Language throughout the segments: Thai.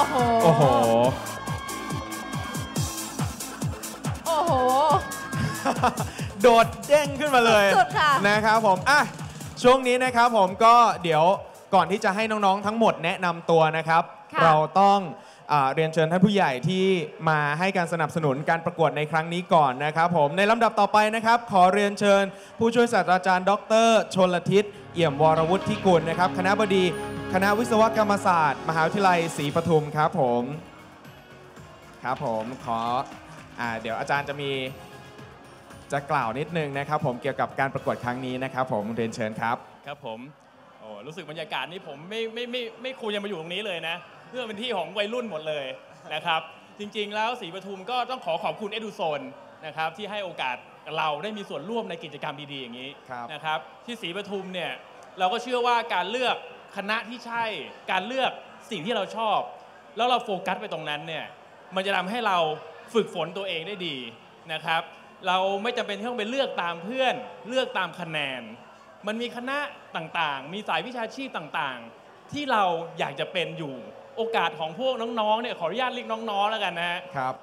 โอ้โห โอ้โห โดดเด้งขึ้นมาเลยสุดๆค่ะ นะครับผมอะช่วงนี้นะครับผมก็เดี๋ยวก่อนที่จะให้น้องๆทั้งหมดแนะนำตัวนะครับเราต้อง เรียนเชิญท่านผู้ใหญ่ที่มาให้การสนับสนุนการประกวดในครั้งนี้ก่อนนะครับผมในลำดับต่อไปนะครับ ขอเรียนเชิญ ผู้ช่วยศาสตราจารย์ ดร ชนลทิศเอี่ยมวรวุฒิกุลนะครับ คณะบดีคณะวิศวกรรมศาสตร์ มหาวิทยาลัยศรีปทุมครับผมครับผมขออเดี๋ยวอาจารย์จะมีจะกล่าวนิดนึงนะครับ ผมเกี่ยวกับการประกวดครั้งนี้นะครับ ผมเรียนเชิญครับครับผมโอ้รู้สึกบรรยากาศนี้ผมไม่ไม่ไม่ไม่ควรจะมาอยู่ตรงนี้เลยนะ เพื่อเป็นที่ของวัยรุ่นหมดเลยนะครับ จริงๆแล้วศรีปทุมก็ต้องขอขอบคุณเอดูโซนนะครับที่ให้โอกาสเราได้มีส่วนร่วมในกิจกรรมดีๆอย่างนี้ครับนะครับที่ศรีปทุมเนี่ยเราก็เชื่อว่าการเลือกคณะที่ใช่การเลือกสิ่งที่เราชอบ แล้วเราโฟกัสไปตรงนั้นเนี่ยมันจะทำให้เราฝึกฝนตัวเองได้ดีนะครับ เราไม่จำเป็นที่ต้องไปเลือกตามเพื่อน เลือกตามคะแนน มันมีคณะต่างๆ มีสายวิชาชีพต่างๆ ที่เราอยากจะเป็นอยู่ โอกาสของพวกน้องๆเนี่ยขออนุญาตเรียกน้องๆแล้วกันนะฮะครับ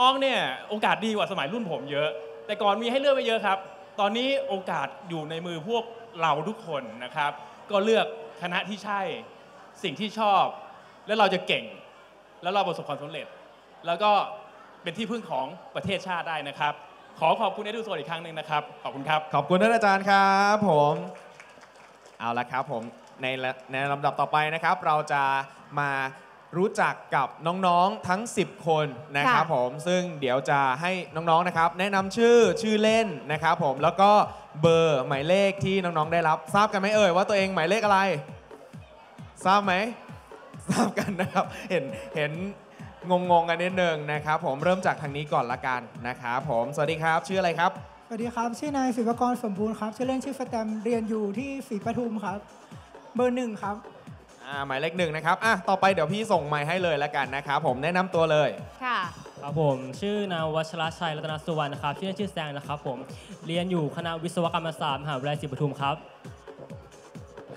น้องเนี่ยโอกาสดีกว่าสมัยรุ่นผมเยอะ แต่ก่อนมีให้เลือกไปเยอะครับ ตอนนี้โอกาสอยู่ในมือพวกเราทุกคนนะครับ ก็เลือกคณะที่ใช่สิ่งที่ชอบ แล้วเราจะเก่ง แล้วเราประสบความสำเร็จ แล้วก็เป็นที่พึ่งของประเทศชาติได้นะครับ ขอขอบคุณเอดูโซนอีกครั้งหนึ่งนะครับ ขอบคุณครับ ขอบคุณท่านอาจารย์ครับผม เอาละครับผมในละในลำดับต่อไปนะครับ เราจะ มารู้จักกับน้องๆทั้ง 10 คนนะครับค่ะผมซึ่งเดี๋ยวจะให้น้องๆนะครับ แนะนำชื่อชื่อเล่นนะครับผมแล้วก็เบอร์หมายเลขที่น้องๆได้รับ ทราบกันไหมเอ่ยว่าตัวเองหมายเลขอะไร ทราบไหมทราบกันนะครับเห็นเห็นงงๆกันนิดนึงนะครับ ผมเริ่มจากทางนี้ก่อนละกันนะครับผมสวัสดีครับชื่ออะไรครับ สวัสดีครับ ชื่อนายศิวกรสมบูรณ์ครับ ชื่อเล่นชื่อสแตมป์เรียนอยู่ที่ศรีปทุมครับ เบอร์หนึ่งครับ อ่าหมายเลขหนึ่งนะครับอะต่อไปเดี๋ยวพี่ส่งไมค์ให้เลยแล้วกันนะครับผมแนะนำตัวเลย ค่ะ ครับผมชื่อนายวัชรชัยรัตนสุวรรณนะครับชื่อเล่นชื่อแซงนะครับผมเรียนอยู่คณะวิศวกรรมศาสตร์มหาวิทยาลัยศรีปทุมครับ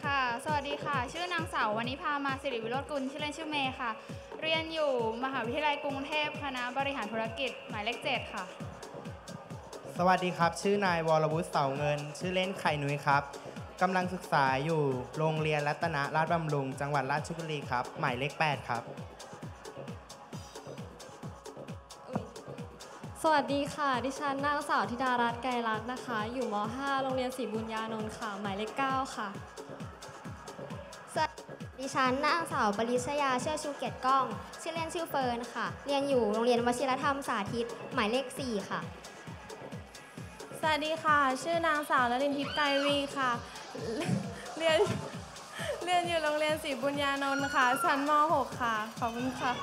ค่ะ สวัสดีค่ะ ชื่อนางสาววณิพามาสิริวิโรจน์กุล ชื่อเล่นชื่อเมย์ค่ะ เรียนอยู่มหาวิทยาลัยกรุงเทพคณะบริหารธุรกิจ หมายเลขเจ็ดค่ะ สวัสดีครับ ชื่อนายวรวุฒิเสาเงิน ชื่อเล่นไข่นุ้ยครับ กำลังศึกษาอยู่โรงเรียนรัตนราชบำรุง จังหวัดราชบุรีครับ หมายเลข 8 ครับ สวัสดีค่ะ ดิฉันนางสาวธิดารัตน์ไกรลักษณ์นะคะ อยู่ม .5 โรงเรียนศรีบุญญานนท์ค่ะ หมายเลข 9 ค่ะ ดิฉันนางสาวปริชยาเชื่อชูเกียรติก้อง ชื่อเล่นชื่อเฟิร์นค่ะ เรียนอยู่โรงเรียนวชิรธรรมสาธิต หมายเลข 4 ค่ะ สวัสดีค่ะ ชื่อนางสาวลลินทิพย์ไกรวีค่ะ เรียนเรียนอยู่โรงเรียนศรีบุญญานนท์ค่ะ ชั้นม .6 ค่ะ ขอบคุณค่ะ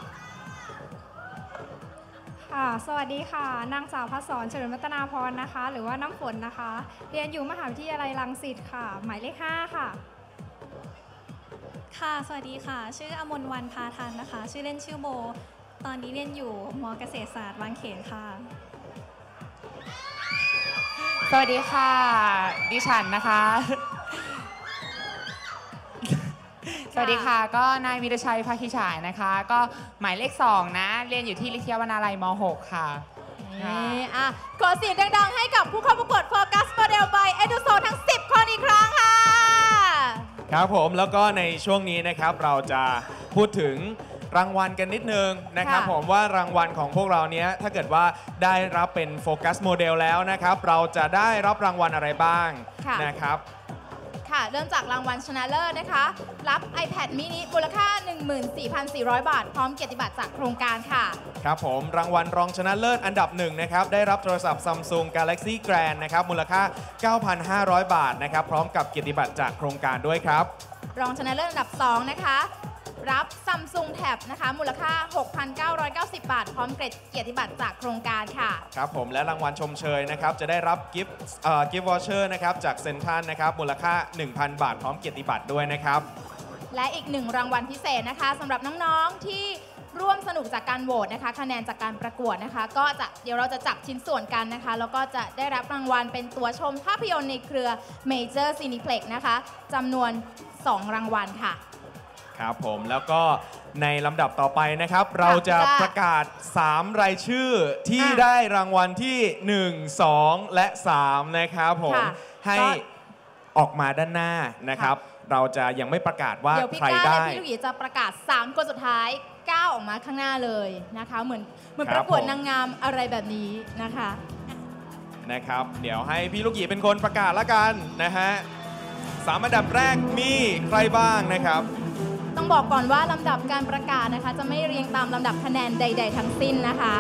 ค่ะ สวัสดีค่ะ นางสาวพัศรเฉลิมรัตนาพรนะคะ หรือว่าน้ำฝนนะคะ เรียนอยู่มหาวิทยาลัยรังสิตค่ะ หมายเลข 5 ค่ะ ค่ะ สวัสดีค่ะ ชื่ออมนวันพาทันนะคะ ชื่อเล่นชื่อโบ ตอนนี้เรียนอยู่มเกษตรศาสตร์บางเขนค่ะสวัสดีค่ะ ดิฉันนะคะ สวัสดีค่ะ ก็นายวีรชัยภาคิฉายนะคะ ก็หมายเลข 2 นะ เรียนอยู่ที่ลิเทียวนาลัยม .6 ค่ะนี่อะขอเสียงดังๆ ให้กับผู้เข้าประกวดโฟกัสโมเดลบายเอดูโซทั้ง 10 คนอีกครั้งค่ะ ครับผมแล้วก็ในช่วงนี้นะครับเราจะพูดถึงรางวัลกันนิดนึงนะครับค่ะผมว่ารางวัลของพวกเราเนี้ยถ้าเกิดว่าได้รับเป็นโฟกัสโมเดลแล้วนะครับ เราจะได้รับรางวัลอะไรบ้างค่ะนะครับ ค่ะ เริ่มจากรางวัลชนะเลิศนะคะ รับ iPad mini มูลค่า 14,400 บาท พร้อมเกียรติบัตรจากโครงการค่ะ ครับผม รางวัลรองชนะเลิศอันดับหนึ่งนะครับ ได้รับโทรศัพท์ Samsung Galaxy Grand นะครับ มูลค่า 9,500 บาทนะครับ พร้อมกับเกียรติบัตรจากโครงการด้วยครับ รองชนะเลิศอันดับ 2 นะคะ รับ Samsung Tab นะคะ มูลค่า 6,990 บาท พร้อมเกียรติบัตรจากโครงการค่ะ ครับผมและรางวัลชมเชยนะครับ จะได้รับกิฟต์กิฟต์วอเชอร์นะครับจากเซนทันนะครับ มูลค่า 1,000 บาท พร้อมเกียรติบัตรด้วยนะครับ และอีกหนึ่งรางวัลพิเศษนะคะสำหรับน้องๆที่ร่วมสนุกจากการโหวตนะคะ คะแนนจากการประกวดนะคะ ก็จะเดี๋ยวเราจะจับชิ้นส่วนกันนะคะ แล้วก็จะได้รับรางวัลเป็นตัวชมภาพยนตร์ในเครือ Major Cineplex นะคะจำนวน 2 รางวัลค่ะ ครับผมแล้วก็ในลำดับต่อไปนะครับ เราจะค่ะประกาศ 3 รายชื่อที่อะได้รางวัลที่ 1 2 และ 3 นะครับผมค่ะให้ก็ออกมาด้านหน้านะครับ เราจะยังไม่ประกาศว่าเดี๋ยวพี่ใครก้าวได้และพี่ลูกหยีจะประกาศ 3 คนสุดท้ายก้าวออกมาข้างหน้าเลยนะคะ เหมือนเหมือนคปรับระกวดผมนางงามอะไรแบบนี้นะคะนะครับ เดี๋ยวให้พี่ลูกหยีเป็นคนประกาศละกันนะฮะสามอันดับแรกมีใครบ้างนะครับ ต้องบอกก่อนว่าลำดับการประกาศนะคะ จะไม่เรียงตามลำดับคะแนนใด ๆ ทั้งสิ้นนะคะ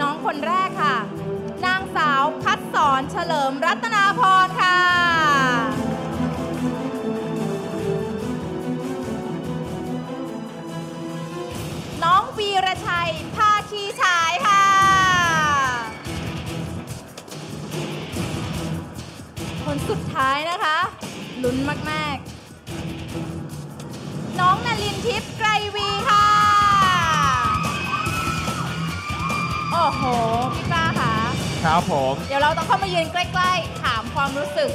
น้องคนแรกค่ะ นางสาวพัดสอนเฉลิมรัตนาพรค่ะ น้องวีรชัยภาคีฉายค่ะ คนสุดท้ายนะคะ ลุ้นมาก ๆ น้องนาลินทิพย์ไกรวีค่ะ โอ้โห พี่ป้าค่ะ ครับผม เดี๋ยวเราต้องเข้ามายืนใกล้ๆ ถามความรู้สึก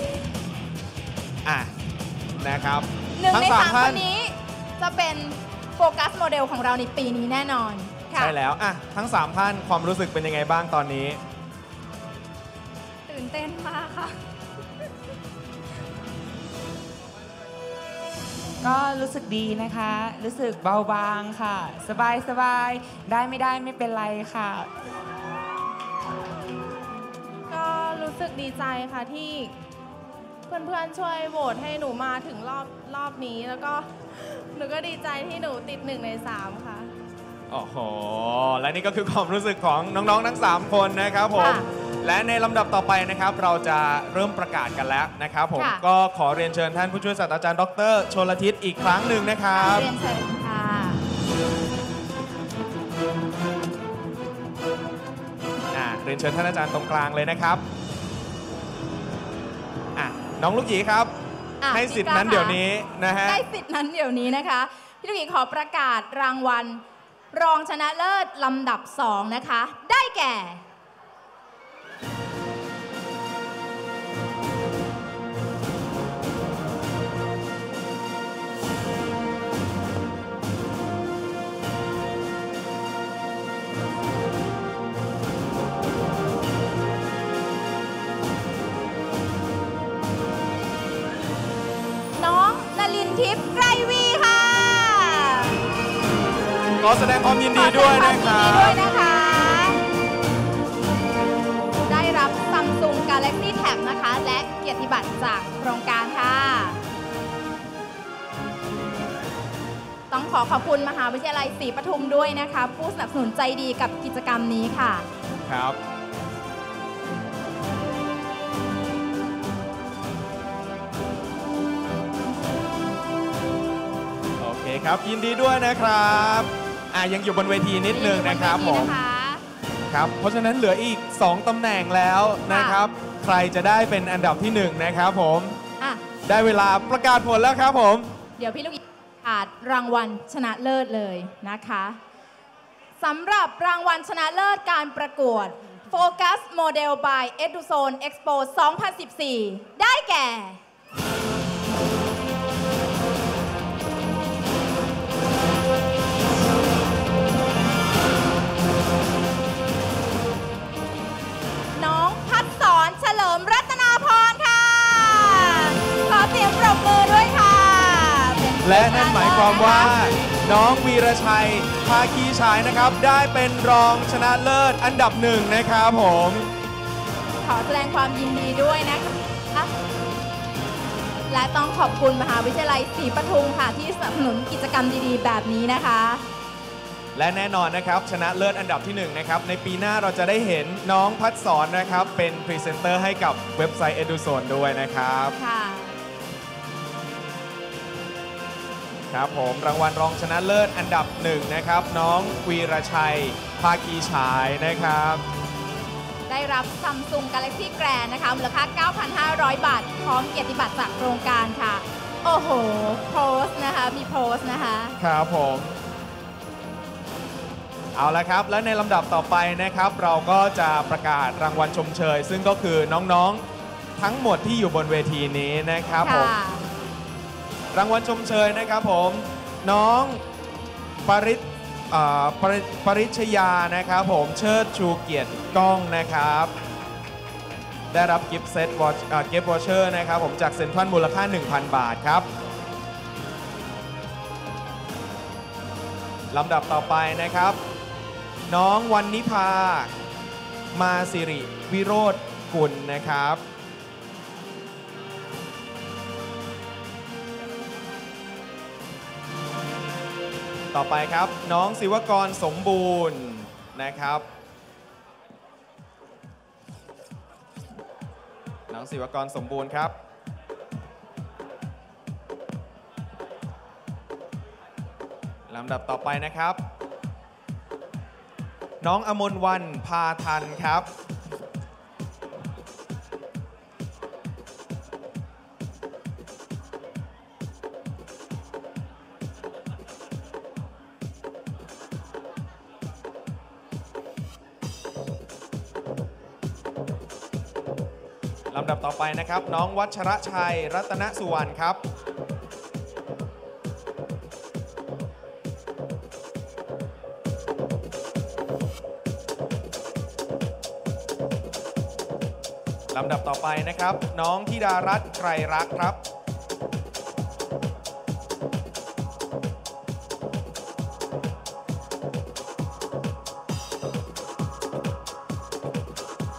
อะนะครับหนึ่งทั้ในสาสามมท่าคนนนี้จะเป็นโฟกัสโมเดลของเราในปีนี้แน่นอนค่ะใช่แล้วอะทั้ง 3 ท่านความรู้สึกเป็นยังไงบ้างตอนนี้ ตื่นเต้นมากค่ะ ก็รู้สึกดีนะคะ รู้สึกเบาบางค่ะ สบายสบายได้ไม่ได้ไม่เป็นไรค่ะ ก็รู้สึกดีใจค่ะที่เพื่อนๆช่วยโหวตให้หนูมาถึงรอบรอบนี้แล้วก็หนูก็ดีใจที่หนูติดหนึ่งในสามค่ะ โอ้โห และนี่ก็คือความรู้สึกของน้องๆ ทั้ง 3 คนนะครับผม ค่ะ และในลำดับต่อไปนะครับ เราจะเริ่มประกาศกันแล้วนะครับผมค่ะ ก็ขอเรียนเชิญท่านผู้ช่วยศาสตราจารย์ดรชลทิศอีกครั้งหนึ่งนะครับ เรียนเชิญค่ะอ่าเรียนเชิญท่านอาจารย์ตรงกลางเลยนะครับอะน้องลูกหยีครับ อะให้สิทธิ์นั้นพี่เดี๋ก้ายวนี้นะฮะ ได้สิทธิ์นั้นเดี๋ยวนี้นะคะ พี่ลูกหยีขอประกาศรางวัล รองชนะเลิศลำดับ 2 นะคะ ได้แก่ ทิพย์ไกรวีค่ะขอแสดงความยินดีด้วยนะครัขอแสดงความยินดีด้วยบ นะคะ ได้รับ Samsung Galaxy Tab นะคะ และเกียรติบัตรจากโครงการค่ะ ต้องขอขอบคุณมหาวิทยาลัยศรีปทุมด้วยนะคะ ผู้สนับสนุนใจดีกับกิจกรรมนี้ค่ะ ครับ คครับยินดีด้วยนะครับอะยังอยู่บนเวทีนิดนึงนะครับผมนะคะครับเพราะฉะนั้นเหลืออีก 2ตำแหน่งแล้วนะครับ ใครจะได้เป็นอันดับที่ 1 นะครับผมอะได้เวลาประกาศผลแล้วครับผม เดี๋ยวพี่ลูกอีอาจรางวัลชนะเลิศเลยนะคะสำหรับรางวัลชนะเลิศการประกวด Focus Model by Eduzone Expo 2014 ได้แก่ และนั่นหมายความว่า น้องวีรชัยภาคีฉายนะครับ ได้เป็นรองชนะเลิศอันดับหนึ่งนะครับผม ขอแสดงความยินดีด้วยนะคะและต้องขอบคุณมหาวิทยาลัยศรีปทุมค่ะ ที่สนับสนุนกิจกรรมดีๆ แบบนี้นะคะ และแน่นอนนะครับ ชนะเลิศอันดับที่1นะครับในปีหน้าเราจะได้เห็นน้องพัดสอนนะครับ เป็นพรีเซนเตอร์ให้กับเว็บไซต์ EduZone ด้วยนะครับค่ะ ครับผมรางวัลรองชนะเลิศอันดับหนึ่งนะครับ น้องวีรชัย ภาคีฉายนะครับ ได้รับ Samsung Galaxy Grand นะคะ มูลค่า 9,500 บาท พร้อมเกียรติบัตรจากโครงการค่ะ โอ้โห โพสต์นะคะ มีโพสต์นะคะ ครับผม เอาละครับ และในลำดับต่อไปนะครับ เราก็จะประกาศรางวัลชมเชย ซึ่งก็คือน้องๆทั้งหมดที่อยู่บนเวทีนี้นะครับผม ค่ะ รางวัลชมเชยนะครับผมน้องปริศปรปริชยานะครับผมเชิดชูเกียรติก้องนะครับ ได้รับกิฟต์เซตวอชกิฟต์วอเชอร์นะครับผมจากเซ็นทรัลมูลค่า 1,000 บาทครับลำดับต่อไปนะครับ น้องวันนิพามาสิริวิโรธกุลนะครับ ต่อไปครับ น้องศิวกรสมบูรณ์นะครับ น้องศิวกรสมบูรณ์ครับ ลำดับต่อไปนะครับ น้องอมนวันพาทันครับ ลำดับต่อไปนะครับ น้องวัชระชัยรัตนสุวรรณครับ ลำดับต่อไปนะครับ น้องธิดารัตน์ไกรรักครับ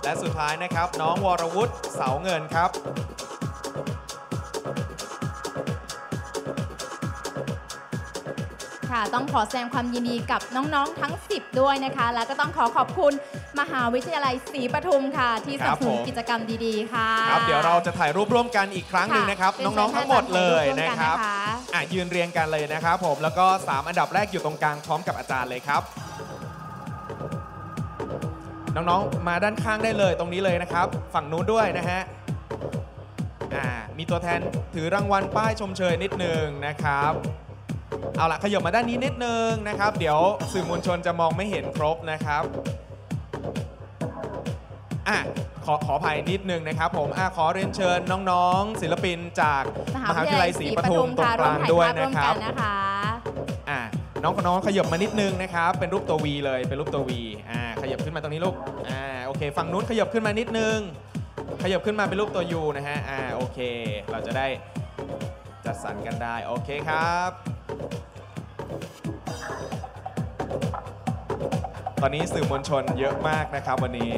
และสุดท้ายนะครับ น้องวรวุฒิเสาเงินครับค่ะต้องขอแสดงความยินดีกับน้องๆทั้ง 10 ด้วยนะคะ แล้วก็ต้องขอขอบคุณมหาวิทยาลัยศรีปทุมค่ะ ที่สนับสนุนครับผมกิจกรรมดีๆค่ะครับเดี๋ยวเราจะถ่ายรูปร่วมกันอีกครั้งหนึ่งนะครับค่ะน้องๆทั้งหมดเลยนะครับเป็นเชิญท่านอะยืนเรียงกันเลยนะครับผมแล้วก็ 3 อันดับแรกอยู่ตรงกลางพร้อมกับอาจารย์เลยครับ น้องๆ มาด้านข้างได้เลยตรงนี้เลยนะครับ ฝั่งนู้นด้วยนะฮะอ่ามีตัวแทนถือรางวัลป้ายชมเชยนิดนึงนะครับเอาละขยับมาด้านนี้นิดนึงนะครับ เดี๋ยวสื่อมวลชนจะมองไม่เห็นครบนะครับอะขอขออภัยนิดนึงนะครับ ผมอะขอเรียนเชิญน้องๆ ศิลปินจากมหาวิทยาลัยศรีปทุมตรงกลางด้วยนะครับ นนะคะอะน้องน้องขยับมานิดนึงนะครับ เป็นรูปตัว V เลย เป็นรูปตัว V อ่า ขยับขึ้นมาตรงนี้ลูก อ่า โอเค ฝั่งนู้นขยับขึ้นมานิดนึง ขยับขึ้นมาเป็นรูปตัว U นะฮะ อ่า โอเค เราจะได้จัดสรรกันได้ โอเคครับ ตอนนี้สื่อมวลชนเยอะมากนะครับวันนี้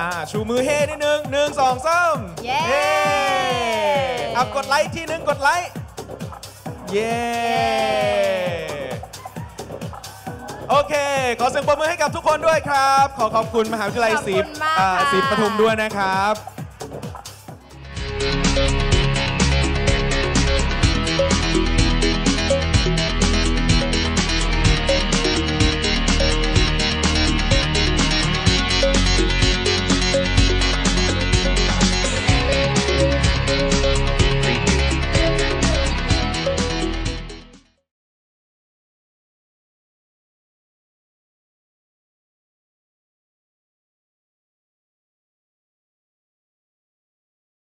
อ่าชูมือเฮนิดนึงหนึ่งสองสามเย้เอากดไลค์ทีนึงกดไลค์ เย้ โอเค ขอเสียงปรบมือให้กับทุกคนด้วยครับ ขอขอบคุณมหาวิทยาลัยศรีขอบคุณมากอ่าค่ะ ศรีปทุมด้วยนะครับ